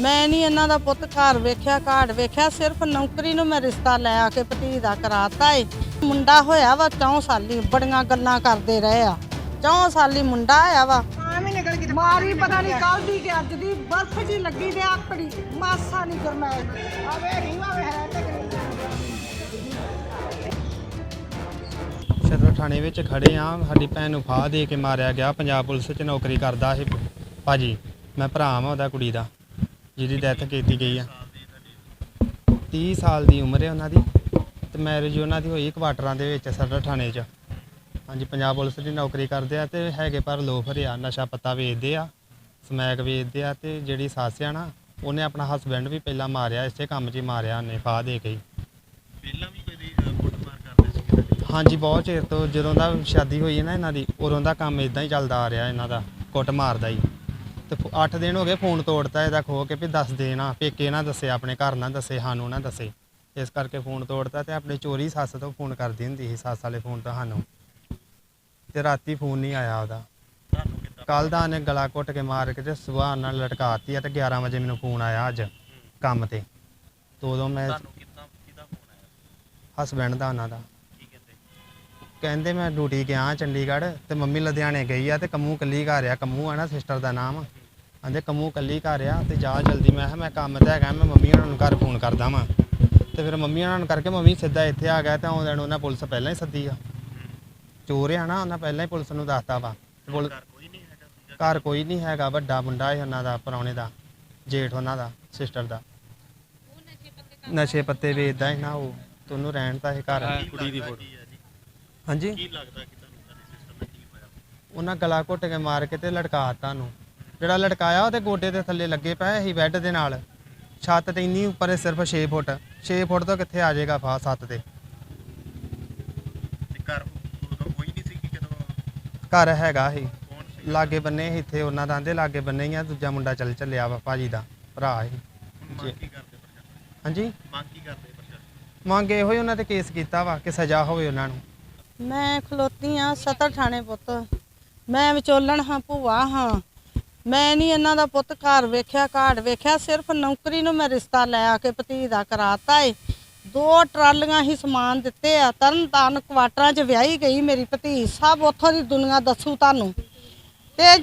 ਮੈਂ ਨਹੀਂ ਇਹਨਾਂ ਦਾ ਪੁੱਤ ਘਰ ਵੇਖਿਆ ਘਾਟ ਵੇਖਿਆ ਸਿਰਫ ਨੌਕਰੀ ਨੂੰ ਮੈਂ ਰਿਸ਼ਤਾ ਲੈ ਆ ਕੇ ਭਤੀ ਦਾ ਕਰਾਤਾ ਏ। ਮੁੰਡਾ ਹੋਇਆ ਵਾ 4 ਸਾਲੀ ਬੜੀਆਂ ਗੱਲਾਂ ਕਰਦੇ ਰਹੇ ਆ। 4 ਸਾਲੀ ਮੁੰਡਾ ਆਇਆ ਵਾ। ਮਾਰੀ ਪਤਾ ਨਹੀਂ ਕੱਲ ਦੀ ਕਿ ਅੱਜ ਦੀ ਬਰਫ ਜੀ ਲੱਗੀ ਤੇ ਆਕੜੀ ਮਾਸਾ ਨਹੀਂ ਗਰਮੈਸ਼ ਆਵੇ ਨਹੀਂ ਆਵੇ ਹੈ ਤੇ ਸਦਰ ਥਾਣੇ ਵਿੱਚ ਖੜੇ ਆ। ਸਾਡੀ ਭੈਣ ਨੂੰ ਫਾਹ ਦੇ ਕੇ ਮਾਰਿਆ ਗਿਆ। ਪੰਜਾਬ ਪੁਲਿਸ 'ਚ ਨੌਕਰੀ ਕਰਦਾ ਇਹ ਭਾਜੀ ਮੈਂ ਭਰਾ ਵਾਂ ਉਹਦਾ ਕੁੜੀ ਦਾ। ਜਿਹਦੀ ਡੈਥ ਕੀਤੀ ਗਈ ਆ। 30 ਸਾਲ ਦੀ ਉਮਰ ਹੈ ਉਹਨਾਂ ਦੀ ਤੇ ਮੈਰਿਜ ਉਹਨਾਂ ਦੀ ਹੋਈ ਕੁਆਟਰਾਂ ਦੇ ਵਿੱਚ ਸਦਰ ਥਾਣੇ 'ਚ। ਹਾਂਜੀ ਪੰਜਾਬ ਪੁਲਿਸ ਦੀ ਨੌਕਰੀ ਕਰਦੇ ਆ ਤੇ ਹੈਗੇ ਪਰ ਲੋਫਰ ਆ ਨਸ਼ਾ ਪੱਤਾ ਵੇਚਦੇ ਆ ਸਮੈਕ ਵੇਚਦੇ ਆ ਤੇ ਜਿਹੜੀ ਸੱਸ ਆ ਨਾ ਉਹਨੇ ਆਪਣਾ ਹਸਬੈਂਡ ਵੀ ਪਹਿਲਾਂ ਮਾਰਿਆ ਇਸੇ ਕੰਮ 'ਚ ਹੀ ਮਾਰਿਆ ਉਹਨੇ ਫਾਹ ਦੇ ਕੇ ਹੀ। ਪਹਿਲਾਂ ਵੀ ਕਦੀ ਕੁੱਟਮਾਰ ਕਰਦੇ ਸੀ ਕਿਤੇ? ਹਾਂਜੀ ਬਹੁਤ ਚਿਰ ਤੋਂ ਜਦੋਂ ਦਾ ਸ਼ਾਦੀ ਹੋਈ ਹੈ ਨਾ ਇਹਨਾਂ ਦੀ ਉਦੋਂ ਦਾ ਕੰਮ ਇਦਾਂ ਹੀ ਚੱਲਦਾ ਆ ਰਿਹਾ ਇਹਨਾਂ ਦਾ ਕੁੱਟ ਮਾਰਦਾ ਹੀ। ਤੇ 8 ਦਿਨ ਹੋ ਗਏ ਫੋਨ ਤੋੜਤਾ ਇਹਦਾ ਖੋ ਕੇ ਵੀ ਦੱਸ ਦੇ ਨਾ ਪੇਕੇ ਨਾ ਦੱਸੇ ਆਪਣੇ ਘਰ ਨਾ ਦੱਸੇ ਸਾਨੂੰ ਨਾ ਦੱਸੇ। ਇਸ ਕਰਕੇ ਫੋਨ ਤੋੜਤਾ ਤੇ ਆਪਣੇ ਚੋਰੀ ਸੱਸ ਤੋਂ ਫੋਨ ਕਰਦੀ ਹੁੰਦੀ ਸੀ ਸੱਸ ਵਾਲੇ ਫੋਨ ਤੋਂ ਸਾਨੂੰ। ਤੇ ਰਾਤੀ ਫੋਨ ਨਹੀਂ ਆਇਆ ਉਹਦਾ। ਕੱਲ ਦਾ ਉਹਨੇ ਗਲਾ ਘੁੱਟ ਕੇ ਮਾਰ ਕੇ ਤੇ ਸੁਬਾਹ ਨਾਲ ਲਟਕਾਤੀ ਤੇ 11 ਵਜੇ ਮੈਨੂੰ ਫੋਨ ਆਇਆ ਅੱਜ ਕੰਮ ਤੇ। ਤੇ ਉਦੋਂ ਮੈਂ ਹਸਬੈਂਡ ਦਾ ਉਹਨਾਂ ਦਾ। ਕਹਿੰਦੇ ਮੈਂ ਡਿਊਟੀ ਗਿਆ ਚੰਡੀਗੜ੍ਹ ਤੇ ਮੰਮੀ ਲੁਧਿਆਣੇ ਗਈ ਆ ਤੇ ਕੰਮੂ ਕੱਲੀ ਘਰ ਆ ਕੰਮੂ ਆ ਨਾ ਸਿਸਟਰ ਦਾ ਨਾਮ। ਕਹਿੰਦੇ ਕੰਮੂ ਕੱਲੀ ਘਰ ਆ ਤੇ ਜਾ ਜਲਦੀ। ਮੈਂ ਕਿਹਾ ਮੈਂ ਕੰਮ ਤੇ ਹੈਗਾ ਮੈਂ ਮੰਮੀ ਉਹਨਾਂ ਨੂੰ ਘਰ ਫੋਨ ਕਰਦਾ ਵਾਂ। ਤੇ ਫਿਰ ਮੰਮੀ ਉਹਨਾਂ ਨੂੰ ਕਰਕੇ ਮੰਮੀ ਸਿੱਧਾ ਇੱਥੇ ਆ ਗਿਆ ਤੇ ਆਉਂਦਿਆਂ ਨੂੰ ਉਹਨਾਂ ਪੁਲਿਸ ਪਹਿਲਾਂ ਹੀ ਸੱਦੀ ਆ। ਚੋਰ ਆ ਨਾ ਉਹਨਾਂ ਪਹਿਲਾਂ ਹੀ ਪੁਲਿਸ ਨੂੰ ਦੱਸਤਾ ਵਾ। ਪੁਲ- ਘਰ ਕੋਈ ਨਹੀਂ ਹੈਗਾ ਵੱਡਾ ਮੁੰਡਾ ਹੈ ਉਹਨਾਂ ਦਾ ਪਰੌਣੇ ਦਾ ਜੇਠ ਉਹਨਾਂ ਦਾ ਸਿਸਟਰ ਦਾ। ਨਸ਼ੇ ਪੱਤੇ ਵੇਚਦਾ ਹੈ ਨਾ ਉਹ ਤੇ ਉਹਨੂੰ ਰਹਿਣ ਤਾਂ ਇਹ ਘਰ। ਕੁੜੀ ਦੀ ਫੋਟੋ। ਹਾਂਜੀ। ਕੀ ਲੱਗਦਾ ਕਿ ਤੁਹਾਨੂੰ ਸਿਸਟਮ ਨਾਲ ਕੀ ਹੋਇਆ? ਉਹਨਾਂ ਗਲਾ ਘੁੱਟ ਕੇ ਮਾਰ ਕੇ ਤੇ ਲਟਕਾਤਾ ਨੂੰ ਜਿਹੜਾ ਲਟਕਾਇਆ ਉਹਦੇ ਗੋਡੇ ਦੇ ਥੱਲੇ ਲੱਗੇ ਪਏ ਸੀ ਬੈੱਡ ਦੇ ਨਾਲ। ਛੱਤ ਤੇ ਇੰਨੀ ਉੱਪਰ ਹੈ ਸਿਰਫ 6 ਫੁੱਟ। 6 ਫੁੱਟ ਤੋਂ ਕਿੱਥੇ ਆ ਜਾਏਗਾ ਫਾ ਸੱਤ ਤੇ? ਤੇ ਘਰ ਉਦੋਂ ਕੋਈ ਨਹੀਂ ਸੀ ਕਿ ਜਦੋਂ ਘਰ ਹੈਗਾ ਸੀ। ਕੌਣ ਸੀ? ਲਾਗੇ ਬੰਨੇ ਸੀ ਇੱਥੇ ਉਹਨਾਂ ਦਾ ਦੇ ਲਾਗੇ ਬੰਨੇ ਹੀ ਆ ਦੂਜਾ ਮੁੰਡਾ ਚੱਲ ਚੱਲਿਆ ਵਾ ਭਾਜੀ ਦਾ ਭਰਾ ਸੀ। ਮੰਗ ਕੀ ਕਰਦੇ ਪ੍ਰਸ਼ਾਸਨ? ਹਾਂਜੀ? ਮੰਗ ਕੀ ਕਰਦੇ ਪ੍ਰਸ਼ਾਸਨ? ਮੰਗ ਇਹੋ ਹੀ ਉਹਨਾਂ ਤੇ ਕੇਸ ਕੀਤਾ ਵਾ ਕਿ ਸਜ਼ਾ ਹੋਵੇ ਉਹਨਾਂ ਨੂੰ। ਮੈਂ ਖਲੋਤੀ ਆ ਸਤਰ ਥਾਣੇ ਪੁੱਤ। ਮੈਂ ਵਿਚੋਲਣ ਹਾਂ ਭੂਆ ਹਾਂ। ਮੈਂ ਨਹੀਂ ਇਹਨਾਂ ਦਾ ਪੁੱਤ ਘਰ ਵੇਖਿਆ ਘਾਟ ਵੇਖਿਆ, ਸਿਰਫ ਨੌਕਰੀ ਨੂੰ ਮੈਂ ਰਿਸ਼ਤਾ ਲੈ ਆ ਕੇ ਭਤੀ ਦਾ ਕਰਾਤਾ ਏ। ਦੋ ਟਰਾਲੀਆਂ ਹੀ ਸਮਾਨ ਦਿੱਤੇ ਆ ਤਰਨ ਤਾਰਨ ਕੁਆਟਰਾਂ 'ਚ ਵਿਆਹੀ ਗਈ ਮੇਰੀ ਭਤੀ ਸਭ ਉੱਥੋਂ ਦੀ ਦੁਨੀਆ ਦੱਸੂ ਤੁਹਾਨੂੰ। ਤੇ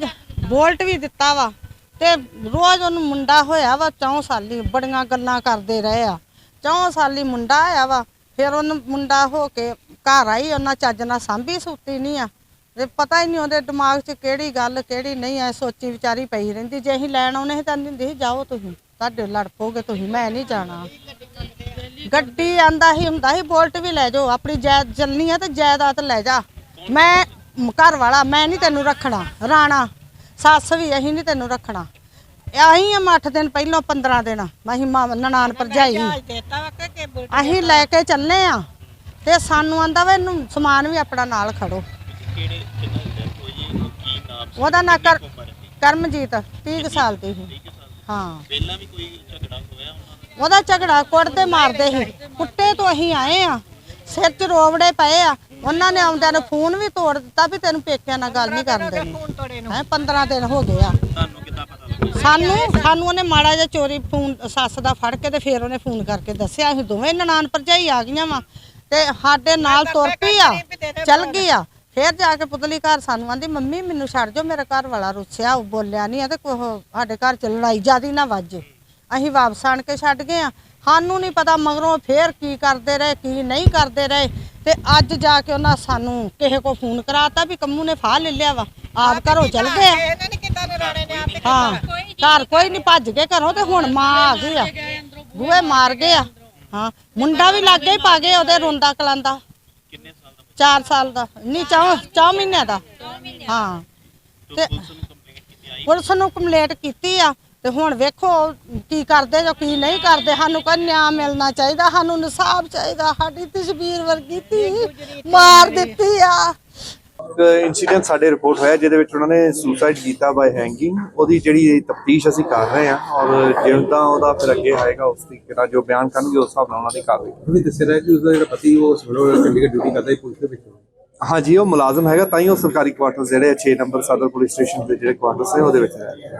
ਬੋਲਟ ਵੀ ਦਿੱਤਾ ਵਾ, ਤੇ ਰੋਜ਼ ਉਹਨੂੰ ਮੁੰਡਾ ਹੋਇਆ ਵਾ 4 ਸਾਲੀ ਬੜੀਆਂ ਗੱਲਾਂ ਕਰਦੇ ਰਹੇ ਆ। 4 ਸਾਲੀ ਮੁੰਡਾ ਆਇਆ ਵਾ, ਫਿਰ ਉਹਨੂੰ ਮੁੰਡਾ ਹੋ ਕੇ ਘਰ ਆਈ, ਉਹਨਾਂ ਚੱਜ ਨਾਲ ਸਾਂਭੀ ਸੁੱਤੀ ਨਹੀਂ ਆ। ਤੇ ਪਤਾ ਹੀ ਨਹੀਂ ਉਹਦੇ ਦਿਮਾਗ 'ਚ ਕਿਹੜੀ ਗੱਲ ਕਿਹੜੀ ਨਹੀਂ ਐ ਸੋਚੀ ਵਿਚਾਰੀ ਪਈ ਰਹਿੰਦੀ। ਜੇ ਅਸੀਂ ਲੈਣ ਆਉਣੇ ਸੀ ਤਾਂ ਦਿੰਦੀ ਸੀ ਜਾਓ ਤੁਸੀਂ ਤੁਹਾਡੇ ਲੜ ਪੋਗੇ ਤੁਸੀਂ ਮੈਂ ਨਹੀਂ ਜਾਣਾ। ਗੱਡੀ ਆਂਦਾ ਹੀ ਹੁੰਦਾ ਸੀ ਬੋਲਟ ਵੀ ਲੈ ਜਾਓ ਆਪਣੀ ਜਾਇਦ ਚੱਲਣੀ ਆ ਤੇ ਜਾਇਦਾਦ ਲੈ ਜਾ। ਮੈਂ ਘਰ ਵਾਲਾ ਮੈਂ ਨਹੀਂ ਤੈਨੂੰ ਰੱਖਣਾ ਰਾਣਾ ਸੱਸ ਵੀ ਅਸੀਂ ਨਹੀਂ ਤੈਨੂੰ ਰੱਖਣਾ। ਆਹੀਂ ਆ 8 ਦਿਨ ਪਹਿਲਾਂ 15 ਦਿਨ ਅਸੀਂ ਮਾਂ ਨਨਾਣ ਭਰਜਾਈ। ਅਸੀਂ ਲੈ ਕੇ ਚੱਲੇ ਆ ਤੇ ਸਾਨੂੰ ਆਂਦਾ ਵਾ ਇਹਨੂੰ ਸਮਾਨ ਵੀ ਆਪਣਾ ਨਾਲ ਖੜੋ। ਕਿਹੜੇ ਕਿੰਨਾ ਡੈਥ ਹੋਈ ਜੀ ਕੀ ਨਾਮ ਸੀ? ਉਹਦਾ ਨਾਂ ਕਰ ਉਮਰ ਸੀ? ਕਰਮਜੀਤ 30 ਕੁ ਸਾਲ ਦੀ ਸੀ। ਠੀਕ ਹੈ। ਸਰ ਹਾਂ ਪਹਿਲਾਂ ਵੀ ਕੋਈ ਝਗੜਾ ਹੋਇਆ ਉਹਨਾਂ ਦਾ ਉਹਦਾ ਝਗੜਾ ਕੁੱਟਦੇ ਮਾਰਦੇ ਸੀ। ਕੁੱਟੇ ਤੋਂ ਅਸੀਂ ਆਏ ਆ। ਸਿਰ 'ਚ ਰੋਵੜੇ ਪਏ ਆ। ਉਹਨਾਂ ਨੇ ਆਉਂਦਿਆਂ ਨੂੰ ਫੋਨ ਵੀ ਤੋੜ ਦਿੱਤਾ ਵੀ ਤੈਨੂੰ ਪੇਕਿਆਂ ਨਾਲ ਗੱਲ ਨਹੀਂ ਕਰਨ ਦੇਣੀ। ਹੈ 15 ਦਿਨ ਹੋ ਗਏ ਆ। ਤੁਹਾਨੂੰ ਕਿੱਦਾਂ ਪਤਾ ਲੱਗਾ ਸਾਨੂੰ ਸਾਨੂੰ ਉਹਨੇ ਮਾੜਾ ਜਿਹਾ ਚੋਰੀ ਫੋਨ ਸੱਸ ਦਾ ਫੜ ਕੇ ਤੇ ਫਿਰ ਉਹਨੇ ਫੋਨ ਕਰਕੇ ਦੱਸਿਆ ਅਸੀਂ ਦੋਵੇਂ ਨਨਾਣ ਭਰਜਾਈ ਆ ਗਈਆਂ ਵਾ। ਤੇ ਸਾਡੇ ਨਾਲ ਤੁਰ ਪਈ ਆ ਚੱਲ ਗਈ ਆ। ਫਿਰ ਜਾ ਕੇ ਪੁਤਲੀ ਘਰ ਸਾਨੂੰ ਆਂਦੀ ਮੰਮੀ ਮੈਨੂੰ ਛੱਡ ਜਾਓ ਮੇਰਾ ਘਰ ਵਾਲਾ ਰੁੱਸਿਆ ਉਹ ਬੋਲਿਆ ਨਹੀਂ ਆ ਤੇ ਕੋਹ ਸਾਡੇ ਘਰ ਚ ਲੜਾਈ ਜਿਆਦੀ ਨਾ ਵੱਜੇ। ਅਸੀਂ ਵਾਪਸ ਆਣ ਕੇ ਛੱਡ ਗਏ ਆ। ਸਾਨੂੰ ਨਹੀਂ ਪਤਾ ਮਗਰੋਂ ਫੇਰ ਕੀ ਕਰਦੇ ਰਹੇ ਕੀ ਨਹੀਂ ਕਰਦੇ ਰਹੇ। ਤੇ ਅੱਜ ਜਾ ਕੇ ਉਹਨਾਂ ਸਾਨੂੰ ਕਿਸੇ ਕੋ ਫੋਨ ਕਰਾਤਾ ਵੀ ਕੰਮੂ ਨੇ ਫਾਹ ਲੈ ਲਿਆ ਵਾ। ਆਪ ਘਰੋਂ ਚੱਲ ਗਏ। ਆ ਹਾਂ ਘਰ ਕੋਈ ਨਹੀਂ ਭੱਜ ਗਏ ਘਰੋਂ ਤੇ ਹੁਣ ਮਾਂ ਆ ਗਈ ਆ। ਬੂਹੇ ਮਾਰ ਗਏ ਆ। ਹਾਂ ਮੁੰਡਾ ਵੀ ਲੱਗੇ ਹੀ ਪਾ ਗਏ ਉਹਦੇ ਰੋਂਦਾ ਕਲਾਂਦਾ। ਕਿੰਨੇ ਸਾਲ ਦਾ 4 ਸਾਲ ਦਾ ਨਹੀਂ ਚੌ ਚੌ ਮਹੀਨਿਆਂ ਦਾ। ਹਾਂ। ਤੇ ਤੇ- ਪੁਲਿਸ ਨੂੰ ਕੰਪਲੇਂਟ ਕੀਤੀ ਆ ਤੇ ਹੁਣ ਵੇਖੋ ਕੀ ਕਰਦੇ ਜੋ ਕੀ ਨਹੀਂ ਕਰਦੇ। ਸਾਨੂੰ ਕੋਈ ਨਿਆਂ ਮਿਲਣਾ ਚਾਹੀਦਾ ਸਾਨੂੰ ਇਨਸਾਫ ਚਾਹੀਦਾ। ਸਾਡੀ ਤਸਵੀਰ ਵਰਗੀ ਧੀ ਮਾਰ ਦਿੱਤੀ ਆ। ਇੱਕ ਇਨਸੀਡੈਂਟ ਸਾਡੇ ਰਿਪੋਰਟ ਹੋਇਆ ਜਿਹਦੇ ਵਿੱਚ ਉਹਨਾਂ ਨੇ ਸੁਸਾਈਡ ਕੀਤਾ ਬਾਈ ਹੈਂਗਿੰਗ ਉਹਦੀ ਜਿਹੜੀ ਤਫਤੀਸ਼ ਅਸੀਂ ਕਰ ਰਹੇ ਹਾਂ ਔਰ ਜਿਵੇਂ ਉਹਦਾ ਫਿਰ ਅੱਗੇ ਆਏਗਾ ਉਸ ਤਰੀਕੇ ਨਾਲ ਜੋ ਬਿਆਨ ਕਰਨਗੇ ਉਸ ਹਿਸਾਬ ਨਾਲ ਉਹਨਾਂ ਦੀ ਕਾਰਵਾਈ ਉਹਨੇ ਦੱਸਿਆ ਰਿਹਾ ਕਿ ਉਸਦਾ ਜਿਹੜਾ ਪਤੀ ਉਹ ਸਿਵਲ ਚੰਡੀਗੜ੍ਹ ਡਿਊਟੀ ਕਰਦਾ ਹੈ ਪੁਲਿਸ ਦੇ ਵਿੱਚ। ਹਾਂਜੀ ਉਹ ਮੁਲਾਜ਼ਮ ਹੈਗਾ ਤਾਂ ਹੀ ਉਹ ਸਰਕਾਰੀ ਕੁਆਰਟਰਸ ਜਿਹੜੇ 6 ਨੰਬਰ ਸਦਰ ਪੁਲਿਸ ਸਟੇਸ਼ਨ ਦੇ ਜਿਹੜੇ ਕੁਆਰਟਰਸ ਨੇ ਉਹਦੇ ਵਿੱਚ ਰਿਹਾ।